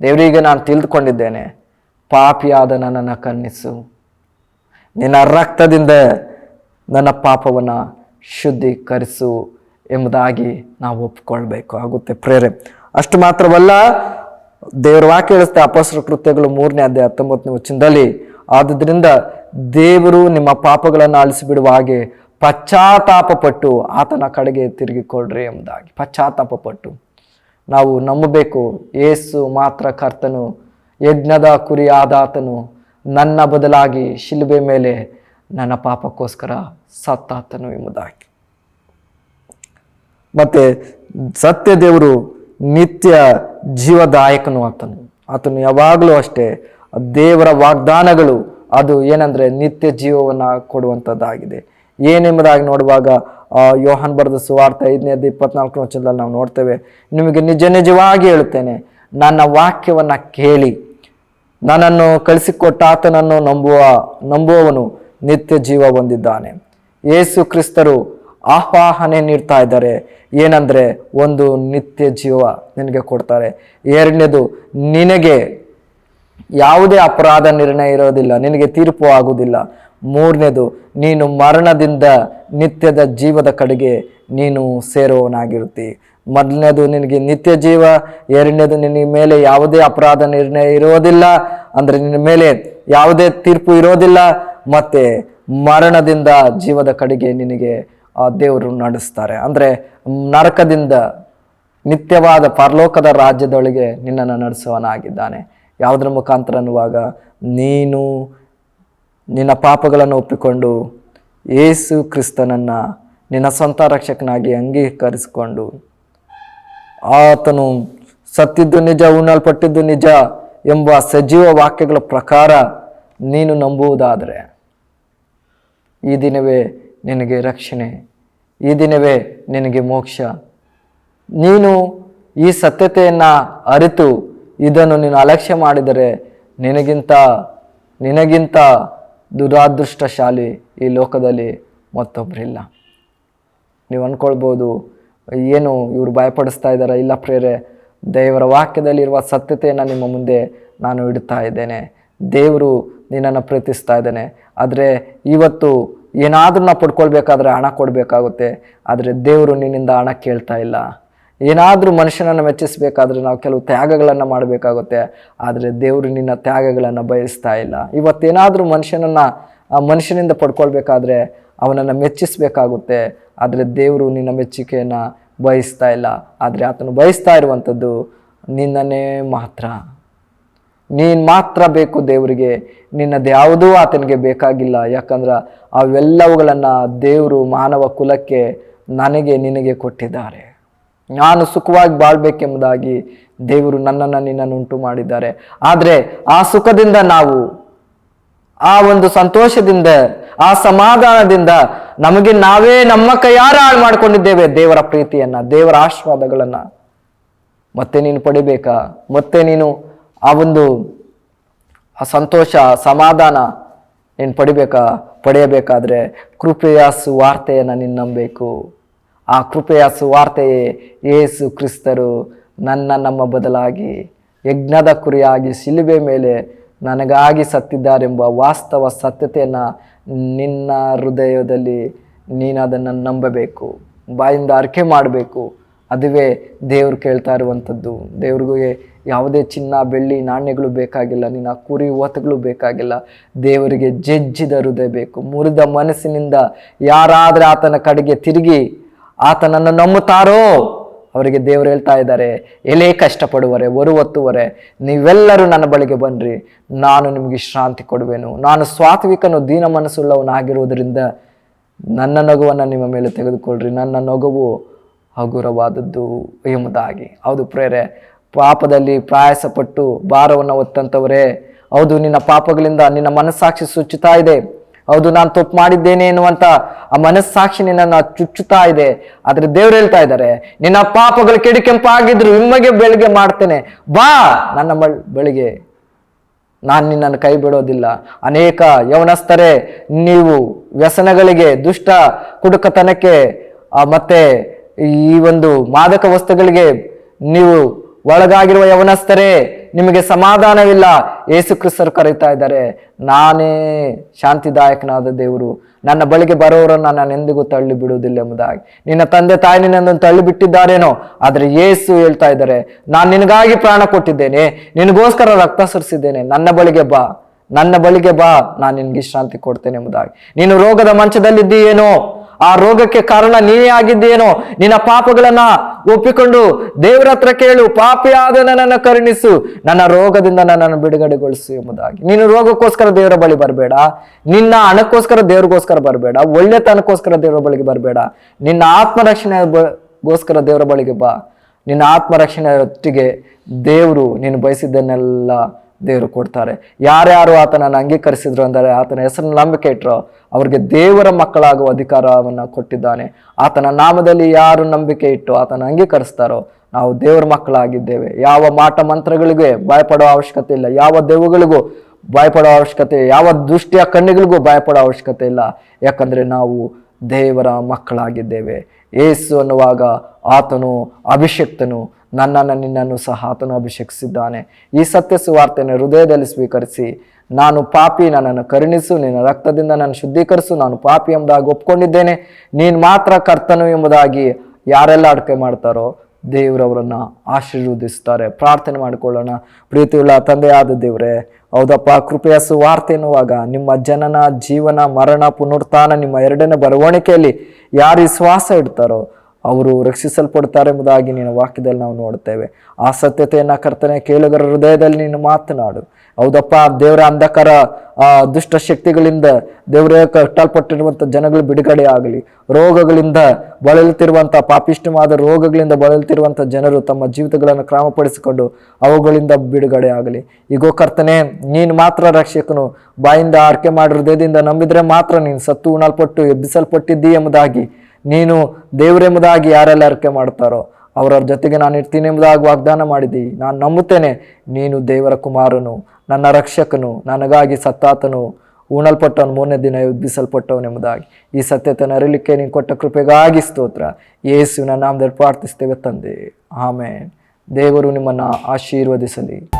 ದೇವರಿಗೆ ನಾನು ತಿಳಿದುಕೊಂಡಿದ್ದೇನೆ. ಪಾಪಿಯಾದ ನನ್ನನ್ನು ಕನ್ನಿಸು. ನಿನ್ನ ರಕ್ತದಿಂದ ನನ್ನ ಪಾಪವನ್ನು ಶುದ್ಧೀಕರಿಸು. ಎಂಬುದಾಗಿ ನಾವು ಒಪ್ಪಿಕೊಳ್ಬೇಕು ಆಗುತ್ತೆ. ಪ್ರೇರೆ, ಅಷ್ಟು ಮಾತ್ರವಲ್ಲ, ದೇವರ ವಾಕ್ಯ ಹೇಳುತ್ತೆ ಅಪಸ್ರ ಕೃತ್ಯಗಳು ಮೂರನೇ ಅಧ್ಯಾಯ ಹತ್ತೊಂಬತ್ತನೇ ವಚನದಲ್ಲಿ, ಆದುದರಿಂದ ದೇವರು ನಿಮ್ಮ ಪಾಪಗಳನ್ನು ಅಳಿಸಿಬಿಡುವ ಹಾಗೆ ಪಶ್ಚಾತ್ತಾಪ ಪಟ್ಟು ಆತನ ಕಡೆಗೆ ತಿರುಗಿಕೊಳ್ಳ್ರಿ ಎಂಬುದಾಗಿ. ಪಶ್ಚಾತ್ತಾಪ ಪಟ್ಟು ನಾವು ನಂಬಬೇಕು, ಏಸು ಮಾತ್ರ ಕರ್ತನು, ಯಜ್ಞದ ಕುರಿಯಾದಾತನು ನನ್ನ ಬದಲಾಗಿ ಶಿಲುಬೆ ಮೇಲೆ ನನ್ನ ಪಾಪಕ್ಕೋಸ್ಕರ ಸತ್ತಾತನು ಎಂಬುದಾಗಿ. ಮತ್ತೆ ಸತ್ಯ ದೇವರು ನಿತ್ಯ ಜೀವದಾಯಕನು ಆತನು. ಆತನು ಯಾವಾಗಲೂ ಅಷ್ಟೇ. ದೇವರ ವಾಗ್ದಾನಗಳು ಅದು ಏನಂದ್ರೆ ನಿತ್ಯ ಜೀವವನ್ನು ಕೊಡುವಂಥದ್ದಾಗಿದೆ ಏನೆಂಬುದಾಗಿ ನೋಡುವಾಗ ಯೋಹಾನ್ ಬರೆದ ಸುವಾರ್ಥ ಐದನೇದು ಇಪ್ಪತ್ನಾಲ್ಕನೇ ವಚನದಲ್ಲಿ ನಾವು ನೋಡ್ತೇವೆ. ನಿಮಗೆ ನಿಜ ನಿಜವಾಗಿ ಹೇಳುತ್ತೇನೆ, ನನ್ನ ವಾಕ್ಯವನ್ನು ಕೇಳಿ, ನನ್ನನ್ನು ಕಳಿಸಿಕೊಟ್ಟ ಆತನನ್ನು ನಂಬುವ, ನಂಬುವವನು ನಿತ್ಯ ಜೀವ ಹೊಂದಿದ್ದಾನೆ. ಯೇಸು ಕ್ರಿಸ್ತರು ಆಹ್ವಾಹನೆ ನೀಡ್ತಾ ಇದ್ದಾರೆ. ಏನಂದರೆ ಒಂದು ನಿತ್ಯ ಜೀವ ನಿನಗೆ ಕೊಡ್ತಾರೆ. ಎರಡನೇದು, ನಿನಗೆ ಯಾವುದೇ ಅಪರಾಧ ನಿರ್ಣಯ ಇರೋದಿಲ್ಲ. ನಿನಗೆ ತೀರ್ಪು ಆಗುವುದಿಲ್ಲ ಮೂರನೇದು, ನೀನು ಮರಣದಿಂದ ನಿತ್ಯದ ಜೀವದ ಕಡೆಗೆ ನೀನು ಸೇರುವವನಾಗಿರುತ್ತಿ ಮೊದಲನೇದು, ನಿನಗೆ ನಿತ್ಯ ಜೀವ. ಎರಡನೇದು ನಿನ ಮೇಲೆ ಯಾವುದೇ ಅಪರಾಧ ನಿರ್ಣಯ ಇರೋದಿಲ್ಲ. ಅಂದರೆ ನಿನ್ನ ಮೇಲೆ ಯಾವುದೇ ತೀರ್ಪು ಇರೋದಿಲ್ಲ. ಮತ್ತು ಮರಣದಿಂದ ಜೀವದ ಕಡೆಗೆ ನಿನಗೆ ದೇವರು ನಡೆಸ್ತಾರೆ. ಅಂದರೆ ನರಕದಿಂದ ನಿತ್ಯವಾದ ಪರಲೋಕದ ರಾಜ್ಯದೊಳಗೆ ನಿನ್ನನ್ನು ನಡೆಸುವನಾಗಿದ್ದಾನೆ ಯಾವುದರ ಮುಖಾಂತರ ಅನ್ನುವಾಗ, ನೀನು ನಿನ್ನ ಪಾಪಗಳನ್ನು ಒಪ್ಪಿಕೊಂಡು ಏಸು ಕ್ರಿಸ್ತನನ್ನು ನಿನ್ನ ಸ್ವಂತ ರಕ್ಷಕನಾಗಿ ಅಂಗೀಕರಿಸಿಕೊಂಡು, ಆತನು ಸತ್ತಿದ್ದು ನಿಜ, ಉಣ್ಣಲ್ಪಟ್ಟಿದ್ದು ನಿಜ ಎಂಬ ಸಜೀವ ವಾಕ್ಯಗಳ ಪ್ರಕಾರ ನೀನು ನಂಬುವುದಾದರೆ, ಈ ದಿನವೇ ನಿನಗೆ ರಕ್ಷಣೆ. ಈ ದಿನವೇ ನಿನಗೆ ಮೋಕ್ಷ. ನೀನು ಈ ಸತ್ಯತೆಯನ್ನು ಅರಿತು ಇದನ್ನು ನೀನು ಅಲಕ್ಷ್ಯ ಮಾಡಿದರೆ ನಿನಗಿಂತ ನಿನಗಿಂತ ದುರಾದೃಷ್ಟಶಾಲಿ ಈ ಲೋಕದಲ್ಲಿ ಮತ್ತೊಬ್ಬರಿಲ್ಲ ನೀವು ಅಂದ್ಕೊಳ್ಬೋದು ಏನು ಇವರು ಭಯಪಡಿಸ್ತಾ ಇದ್ದಾರೆ? ಇಲ್ಲ ಪ್ರೇರೆ ದೇವರ ವಾಕ್ಯದಲ್ಲಿರುವ ಸತ್ಯತೆಯನ್ನು ನಿಮ್ಮ ಮುಂದೆ ನಾನು ಇಡ್ತಾ ಇದ್ದೇನೆ. ದೇವರು ನಿನ್ನನ್ನು ಪ್ರೀತಿಸ್ತಾ ಇದ್ದೇನೆ. ಆದರೆ ಇವತ್ತು ಏನಾದರೂ ನಾವು ಪಡ್ಕೊಳ್ಬೇಕಾದ್ರೆ ಹಣ ಕೊಡಬೇಕಾಗುತ್ತೆ, ಆದರೆ ದೇವರು ನಿನ್ನಿಂದ ಹಣ ಕೇಳ್ತಾ ಇಲ್ಲ. ಏನಾದರೂ ಮನುಷ್ಯನನ್ನು ಮೆಚ್ಚಿಸಬೇಕಾದ್ರೆ ನಾವು ಕೆಲವು ತ್ಯಾಗಗಳನ್ನು ಮಾಡಬೇಕಾಗುತ್ತೆ, ಆದರೆ ದೇವರು ನಿನ್ನ ತ್ಯಾಗಗಳನ್ನು ಬಯಸ್ತಾ ಇಲ್ಲ. ಇವತ್ತೇನಾದರೂ ಮನುಷ್ಯನನ್ನು, ಆ ಮನುಷ್ಯನಿಂದ ಪಡ್ಕೊಳ್ಬೇಕಾದ್ರೆ ಅವನನ್ನು ಮೆಚ್ಚಿಸಬೇಕಾಗುತ್ತೆ, ಆದರೆ ದೇವರು ನಿನ್ನ ಮೆಚ್ಚುಗೆಯನ್ನು ಬಯಸ್ತಾ ಇಲ್ಲ. ಆದರೆ ಆತನು ಬಯಸ್ತಾ ಇರುವಂಥದ್ದು ನಿನ್ನನ್ನೇ ಮಾತ್ರ. ನೀನು ಮಾತ್ರ ಬೇಕು ದೇವರಿಗೆ ನಿನ್ನದು ಯಾವುದೂ ಆತನಿಗೆ ಬೇಕಾಗಿಲ್ಲ. ಯಾಕಂದ್ರೆ ಅವೆಲ್ಲವುಗಳನ್ನು ದೇವರು ಮಾನವ ಕುಲಕ್ಕೆ ನನಗೆ ನಿನಗೆ ಕೊಟ್ಟಿದ್ದಾರೆ. ನಾನು ಸುಖವಾಗಿ ಬಾಳ್ಬೇಕೆಂಬುದಾಗಿ ದೇವರು ನನ್ನನ್ನು ನಿನ್ನನ್ನು ಉಂಟು ಮಾಡಿದ್ದಾರೆ. ಆದರೆ ಆ ಸುಖದಿಂದ ನಾವು, ಆ ಒಂದು ಸಂತೋಷದಿಂದ, ಆ ಸಮಾಧಾನದಿಂದ ನಮಗೆ ನಾವೇ ನಮ್ಮ ಕೈಯಾರ ಹಾಳು ಮಾಡ್ಕೊಂಡಿದ್ದೇವೆ ದೇವರ ಪ್ರೀತಿಯನ್ನು, ದೇವರ ಆಶೀರ್ವಾದಗಳನ್ನು. ಮತ್ತೆ ನೀನು ಪಡಿಬೇಕಾ? ಮತ್ತೆ ನೀನು ಆ ಒಂದು ಸಂತೋಷ, ಸಮಾಧಾನ ನೀನು ಪಡಿಬೇಕಾ, ಪಡೆಯಬೇಕಾದ್ರೆ ಕೃಪೆಯ ಸುವಾರ್ತೆಯನ್ನು ನೀನು ನಂಬಬೇಕು ಆ ಕೃಪೆಯ ಸುವಾರ್ತೆಯೇ ಯೇಸು ಕ್ರಿಸ್ತರು ನನ್ನ, ನಮ್ಮ ಬದಲಾಗಿ, ಯಜ್ಞದ ಕುರಿಯಾಗಿ, ಶಿಲುಬೆ ಮೇಲೆ ನನಗಾಗಿ ಸತ್ತಿದ್ದಾರೆಂಬ ವಾಸ್ತವ ಸತ್ಯತೆಯನ್ನು ನಿನ್ನ ಹೃದಯದಲ್ಲಿ ನೀನು ಅದನ್ನು ನಂಬಬೇಕು. ಬಾಯಿಂದ ಅರಿಕೆ ಮಾಡಬೇಕು. ಅದುವೇ ದೇವರು ಕೇಳ್ತಾ ಇರುವಂಥದ್ದು. ದೇವ್ರಿಗೆ ಯಾವುದೇ ಚಿನ್ನ, ಬೆಳ್ಳಿ, ನಾಣ್ಯಗಳು ಬೇಕಾಗಿಲ್ಲ, ನಿನ್ನ ಕುರಿ ಓತಗಳು ಬೇಕಾಗಿಲ್ಲ. ದೇವರಿಗೆ ಜಜ್ಜಿದ ಹೃದಯ ಬೇಕು. ಮುರಿದ ಮನಸ್ಸಿನಿಂದ ಯಾರಾದರೆ ಆತನ ಕಡೆಗೆ ತಿರುಗಿ ಆತನನ್ನು ನಂಬುತ್ತಾರೋ? ಅವರಿಗೆ ದೇವರು ಹೇಳ್ತಾ ಇದ್ದಾರೆ, ಎಲೆ ಕಷ್ಟಪಡುವರೆ ಒತ್ತುವರೆ, ನೀವೆಲ್ಲರೂ ನನ್ನ ಬಳಿಗೆ ಬನ್ನಿರಿ ನಾನು ನಿಮಗೆ ಶಾಂತಿ ಕೊಡುವೆನು. ನಾನು ಸ್ವಾತ್ವಿಕನು, ದೀನ ಮನಸ್ಸುಳ್ಳವನಾಗಿರುವುದರಿಂದ ನನ್ನ ನಗುವನ್ನು ನಿಮ್ಮ ಮೇಲೆ ತೆಗೆದುಕೊಳ್ಳ್ರಿ. ನನ್ನ ನಗುವು ಹಗುರವಾದದ್ದು ಎಂಬುದಾಗಿ. ಹೌದು ಪ್ರೇರೆ ಪಾಪದಲ್ಲಿ ಪ್ರಯಾಸಪಟ್ಟು ಭಾರವನ್ನು ಹೊತ್ತಂಥವರೇ ಹೌದು, ನಿನ್ನ ಪಾಪಗಳಿಂದ ನಿನ್ನ ಮನಸ್ಸಾಕ್ಷಿ ಸುಚ್ಚುತ್ತಾ ಇದೆ. ಹೌದು, ನಾನು ತಪ್ಪು ಮಾಡಿದ್ದೇನೆ ಎನ್ನುವಂತ ಆ ಮನಸ್ಸಾಕ್ಷಿ ನಿನ್ನನ್ನು ಚುಚ್ಚುತ್ತಾ ಇದೆ. ಆದ್ರೆ ದೇವ್ರು ಹೇಳ್ತಾ ಇದ್ದಾರೆ, ನಿನ್ನ ಪಾಪಗಳು ಕೆಡಿಕೆಂಪಾಗಿದ್ರು ನಿಮಗೆ ಬೆಳಿಗ್ಗೆ ಮಾಡ್ತೇನೆ. ಬಾ, ನನ್ನ ಮಳ್, ಬೆಳಿಗ್ಗೆ. ನಾನು ನಿನ್ನನ್ನು ಕೈ ಬಿಡೋದಿಲ್ಲ. ಅನೇಕ ಯವನಸ್ಥರೇ, ನೀವು ವ್ಯಸನಗಳಿಗೆ ದುಷ್ಟ ಕುಡುಕತನಕ್ಕೆ ಮತ್ತೆ ಈ ಒಂದು ಮಾದಕ ವಸ್ತುಗಳಿಗೆ ನೀವು ಒಳಗಾಗಿರುವ ಯವನಸ್ಥರೇ, ನಿಮಗೆ ಸಮಾಧಾನವಿಲ್ಲ. ಏಸು ಕ್ರಿಸ್ತರು ಕರೀತಾ ಇದ್ದಾರೆ. ನಾನೇ ಶಾಂತಿದಾಯಕನಾದ ದೇವರು. ನನ್ನ ಬಳಿಗೆ ಬರೋರನ್ನು ನಾನು ಎಂದಿಗೂ ತಳ್ಳಿ ಬಿಡುವುದಿಲ್ಲ ಎಂಬುದಾಗಿ. ನಿನ್ನ ತಂದೆ ತಾಯಿ ನಿನ್ನನ್ನು ತಳ್ಳಿ ಬಿಟ್ಟಿದ್ದಾರೇನೋ ಆದರೆ ಯೇಸು ಹೇಳ್ತಾ ಇದ್ದಾರೆ, ನಾನು ನಿನಗಾಗಿ ಪ್ರಾಣ ಕೊಟ್ಟಿದ್ದೇನೆ. ನಿನಗೋಸ್ಕರ ರಕ್ತ ಸುರಿಸಿದ್ದೇನೆ. ನನ್ನ ಬಳಿಗೆ ಬಾ. ನನ್ನ ಬಳಿಗೆ ಬಾ. ನಾನು ನಿನಗೆ ಶಾಂತಿ ಕೊಡ್ತೇನೆ ಎಂಬುದಾಗಿ. ನೀನು ರೋಗದ ಮಂಚದಲ್ಲಿದ್ದೀಯೇನೋ? ಆ ರೋಗಕ್ಕೆ ಕಾರಣ ನೀನೇ ಆಗಿದ್ದೇನೋ ನಿನ್ನ ಪಾಪಗಳನ್ನ ಒಪ್ಪಿಕೊಂಡು ದೇವರ ಹತ್ರ ಕೇಳು, ಪಾಪಿಯಾದ ನನ್ನನ್ನು ಕರುಣಿಸು, ನನ್ನ ರೋಗದಿಂದ ನನ್ನನ್ನು ಬಿಡುಗಡೆಗೊಳಿಸು ಎಂಬುದಾಗಿ. ನೀನು ರೋಗಕ್ಕೋಸ್ಕರ ದೇವರ ಬಳಿ ಬರಬೇಡ, ನಿನ್ನ ಹಣಕ್ಕೋಸ್ಕರ ದೇವ್ರಿಗೋಸ್ಕರ ಬರಬೇಡ, ಒಳ್ಳೆತನಕ್ಕೋಸ್ಕರ ದೇವರ ಬಳಿಗೆ ಬರಬೇಡ, ನಿನ್ನ ಆತ್ಮರಕ್ಷಣೆ ಗೋಸ್ಕರ ದೇವರ ಬಳಿಗೆ ಬಾ. ನಿನ್ನ ಆತ್ಮರಕ್ಷಣೆ ಹೊತ್ತಿಗೆ ದೇವರು ನೀನು ಬಯಸಿದ್ದನ್ನೆಲ್ಲ ದೇವರು ಕೊಡ್ತಾರೆ. ಯಾರ್ಯಾರು ಆತನನ್ನು ಅಂಗೀಕರಿಸಿದ್ರು ಅಂದರೆ ಆತನ ಹೆಸರು ನಂಬಿಕೆ ಇಟ್ಟರೋ ಅವ್ರಿಗೆ ದೇವರ ಮಕ್ಕಳಾಗುವ ಅಧಿಕಾರವನ್ನು ಕೊಟ್ಟಿದ್ದಾನೆ. ಆತನ ನಾಮದಲ್ಲಿ ಯಾರು ನಂಬಿಕೆ ಇಟ್ಟು ಆತನ ಅಂಗೀಕರಿಸ್ತಾರೋ ನಾವು ದೇವರ ಮಕ್ಕಳಾಗಿದ್ದೇವೆ. ಯಾವ ಮಾಟ ಮಂತ್ರಗಳಿಗೆ ಭಯಪಡೋ ಅವಶ್ಯಕತೆ ಇಲ್ಲ. ಯಾವ ದೇವಗಳಿಗೂ ಭಯಪಡೋ ಅವಶ್ಯಕತೆ ಯಾವ ದೃಷ್ಟಿಯ ಕಣ್ಣಿಗಳಿಗೂ ಭಯಪಡೋ ಅವಶ್ಯಕತೆ ಇಲ್ಲ. ಯಾಕಂದರೆ ನಾವು ದೇವರ ಮಕ್ಕಳಾಗಿದ್ದೇವೆ. ಏಸು ಅನ್ನುವಾಗ ಆತನು ಅಭಿಷಕ್ತನು. ನನ್ನನ್ನು ನಿನ್ನನ್ನು ಸಹ ಆತನು ಅಭಿಷೇಕಿಸಿದ್ದಾನೆ. ಈ ಸತ್ಯ ಸುವಾರ್ತೆಯನ್ನು ಹೃದಯದಲ್ಲಿ ಸ್ವೀಕರಿಸಿ, ನಾನು ಪಾಪಿ, ನನ್ನನ್ನು ಕರುಣಿಸು, ನಿನ್ನ ರಕ್ತದಿಂದ ನಾನು ಶುದ್ಧೀಕರಿಸು, ನಾನು ಪಾಪಿ ಎಂಬುದಾಗಿ ಒಪ್ಕೊಂಡಿದ್ದೇನೆ. ನೀನು ಮಾತ್ರ ಕರ್ತನು ಎಂಬುದಾಗಿ ಯಾರೆಲ್ಲ ಅಡಕೆ ಮಾಡ್ತಾರೋ ದೇವರವರನ್ನು ಆಶೀರ್ವದಿಸ್ತಾರೆ. ಪ್ರಾರ್ಥನೆ ಮಾಡಿಕೊಳ್ಳೋಣ. ಪ್ರೀತಿಯುಳ್ಳ ತಂದೆಯಾದ ದೇವರೇ, ಹೌದಪ್ಪ, ಕೃಪೆಯ ಸುವಾರ್ತೆ ಎನ್ನುವಾಗ ನಿಮ್ಮ ಜನನ, ಜೀವನ, ಮರಣ, ಪುನರುತ್ಥಾನ, ನಿಮ್ಮ ಎರಡನೇ ಬರವಣಿಗೆಯಲ್ಲಿ ಯಾರು ವಿಶ್ವಾಸ ಇಡ್ತಾರೋ ಅವರು ರಕ್ಷಿಸಲ್ಪಡ್ತಾರೆ ಎಂಬುದಾಗಿ ನಿನ್ನ ವಾಕ್ಯದಲ್ಲಿ ನಾವು ನೋಡ್ತೇವೆ ಆ ಸತ್ಯತೆಯನ್ನು ಕರ್ತನೆ ಕೇಳುಗರ ಹೃದಯದಲ್ಲಿ ನೀನು ಮಾತನಾಡು. ಹೌದಪ್ಪ, ದೇವರ ಅಂಧಕಾರ, ಆ, ದುಷ್ಟ ಶಕ್ತಿಗಳಿಂದ ದೇವರೇ ಕಟ್ಟಲ್ಪಟ್ಟಿರುವಂಥ ಜನಗಳು ಬಿಡುಗಡೆ ಆಗಲಿ. ರೋಗಗಳಿಂದ ಬಳಲುತ್ತಿರುವಂಥ ಪಾಪಿಷ್ಟವಾದ ರೋಗಗಳಿಂದ ಬಳಲುತ್ತಿರುವಂಥ ಜನರು ತಮ್ಮ ಜೀವಿತಗಳನ್ನು ಕ್ರಮಪಡಿಸಿಕೊಂಡು ಅವುಗಳಿಂದ ಬಿಡುಗಡೆ ಆಗಲಿ. ಈಗೋ ಕರ್ತನೆ, ನೀನು ಮಾತ್ರ ರಕ್ಷಕನು. ಬಾಯಿಂದ ಆರ್ಕೆ ಮಾಡಿ ಹೃದಯದಿಂದ ನಂಬಿದರೆ ಮಾತ್ರ ನೀನು ಸತ್ತು ಉಣಲ್ಪಟ್ಟು ಎಬ್ಬಿಸಲ್ಪಟ್ಟಿದ್ದೀ ಎಂಬುದಾಗಿ ನೀನು ದೇವರೆಂಬುದಾಗಿ ಯಾರೆಲ್ಲ ಅರಿಕೆ ಮಾಡ್ತಾರೋ ಅವರವ್ರ ಜೊತೆಗೆ ನಾನು ಇರ್ತೀನಿ ಎಂಬುದಾಗಿ ವಾಗ್ದಾನ ಮಾಡಿದ್ದಿ ನಾನು ನಂಬುತ್ತೇನೆ, ನೀನು ದೇವರ ಕುಮಾರನು, ನನ್ನ ರಕ್ಷಕನು, ನನಗಾಗಿ ಸತ್ತಾತನು ಉಣಲ್ಪಟ್ಟವನು ಮೂರನೇ ದಿನ ಎಬ್ಬಿಸಲ್ಪಟ್ಟವನೆಂಬುದಾಗಿ ಈ ಸತ್ಯತೆಯನ್ನು ಅರಿಲಿಕ್ಕೆ ನೀನು ಕೊಟ್ಟ ಕೃಪೆಗಾಗಿ ಸ್ತೋತ್ರ. ಯೇಸುವಿನ ನಾಮದಲ್ಲಿ ಪ್ರಾರ್ಥಿಸ್ತೇವೆ ತಂದೆ. ಆಮೇನ್. ದೇವರು ನಿಮ್ಮನ್ನು ಆಶೀರ್ವದಿಸಲಿ.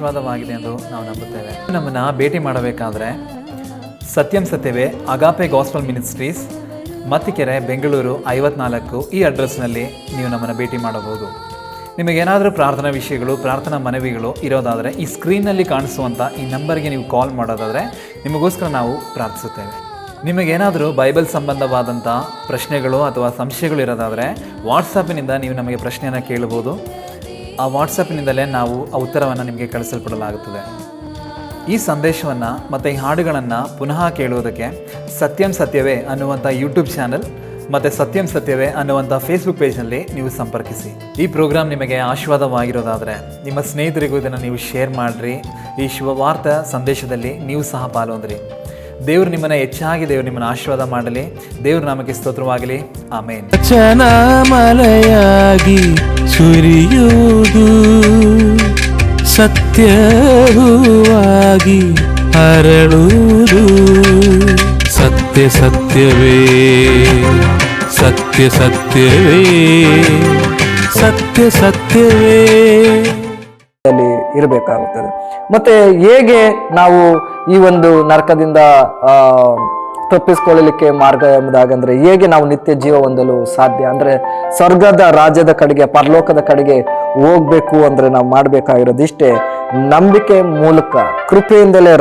ಆಶೀರ್ವಾದವಾಗಿದೆ ಎಂದು ನಾವು ನಂಬುತ್ತೇವೆ. ನಮ್ಮನ್ನು ಭೇಟಿ ಮಾಡಬೇಕಾದ್ರೆ ಸತ್ಯಂ ಸತ್ಯವೇ Agape gospel ministries Mathikere, Bengaluru ಐವತ್ನಾಲ್ಕು ಈ ಅಡ್ರೆಸ್ನಲ್ಲಿ ನೀವು ನಮ್ಮನ್ನು ಭೇಟಿ ಮಾಡಬಹುದು. ನಿಮಗೇನಾದರೂ ಪ್ರಾರ್ಥನಾ ವಿಷಯಗಳು, ಪ್ರಾರ್ಥನಾ ಮನವಿಗಳು ಇರೋದಾದರೆ ಈ ಸ್ಕ್ರೀನ್ನಲ್ಲಿ ಕಾಣಿಸುವಂಥ ಈ ನಂಬರ್ಗೆ ನೀವು ಕಾಲ್ ಮಾಡೋದಾದರೆ ನಿಮಗೋಸ್ಕರ ನಾವು ಪ್ರಾರ್ಥಿಸುತ್ತೇವೆ. ನಿಮಗೇನಾದರೂ ಬೈಬಲ್ ಸಂಬಂಧವಾದಂಥ ಪ್ರಶ್ನೆಗಳು ಅಥವಾ ಸಂಶಯಗಳು ಇರೋದಾದರೆ ವಾಟ್ಸಪ್ಪಿನಿಂದ ನೀವು ನಮಗೆ ಪ್ರಶ್ನೆಯನ್ನು ಕೇಳಬಹುದು ಆ ವಾಟ್ಸಪ್ನಿಂದಲೇ ನಾವು ಆ ಉತ್ತರವನ್ನು ನಿಮಗೆ ಕಳಿಸಲ್ಪಡಲಾಗುತ್ತದೆ. ಈ ಸಂದೇಶವನ್ನು ಮತ್ತು ಈ ಹಾಡುಗಳನ್ನು ಪುನಃ ಕೇಳುವುದಕ್ಕೆ ಸತ್ಯಂ ಸತ್ಯವೇ ಅನ್ನುವಂಥ ಯೂಟ್ಯೂಬ್ ಚಾನಲ್ ಮತ್ತು ಸತ್ಯಂ ಸತ್ಯವೇ ಅನ್ನುವಂಥ ಫೇಸ್ಬುಕ್ ಪೇಜ್ನಲ್ಲಿ ನೀವು ಸಂಪರ್ಕಿಸಿ. ಈ ಪ್ರೋಗ್ರಾಮ್ ನಿಮಗೆ ಆಶೀರ್ವಾದವಾಗಿರೋದಾದರೆ ನಿಮ್ಮ ಸ್ನೇಹಿತರಿಗೂ ಇದನ್ನು ನೀವು ಶೇರ್ ಮಾಡಿರಿ. ಈ ಶುಭವಾರ್ತ ಸಂದೇಶದಲ್ಲಿ ನೀವು ಸಹ ಪಾಲ್ಗೊಂಡ್ರಿ. ದೇವರು ನಿಮ್ಮನ್ನು ಹೆಚ್ಚಾಗಿ ದೇವರು ನಿಮ್ಮನ್ನು ಆಶೀರ್ವಾದ ಮಾಡಲಿ. ದೇವರು ನಮಗೆ ಸ್ತೋತ್ರವಾಗಲಿ. ಆಮೇನ್. ಮಲೆಯಾಗಿ ಸುರಿಯುವುದು ಸತ್ಯವಾಗಿ ಹರಳುವುದು. ಸತ್ಯ ಸತ್ಯವೇ ಸತ್ಯ ಸತ್ಯವೇ ಸತ್ಯ ಸತ್ಯವೇ. ಇರಬೇಕಾಗುತ್ತದೆ. ಮತ್ತೆ ಹೇಗೆ ನಾವು ಈ ಒಂದು ನರಕದಿಂದ ತಪ್ಪಿಸ್ಕೊಳ್ಳಲಿಕ್ಕೆ ಮಾರ್ಗ ಎಂಬುದಾಗಂದ್ರೆ ಹೇಗೆ ನಾವು ನಿತ್ಯ ಜೀವ ಹೊಂದಲು ಸಾಧ್ಯ? ಅಂದ್ರೆ ಸ್ವರ್ಗದ ರಾಜ್ಯದ ಕಡೆಗೆ, ಪರಲೋಕದ ಕಡೆಗೆ ಹೋಗ್ಬೇಕು ಅಂದ್ರೆ ನಾವು ಮಾಡಬೇಕಾಗಿರೋದಿಷ್ಟೇ ನಂಬಿಕೆ ಮೂಲಕ, ಕೃಪೆಯಿಂದಲೇ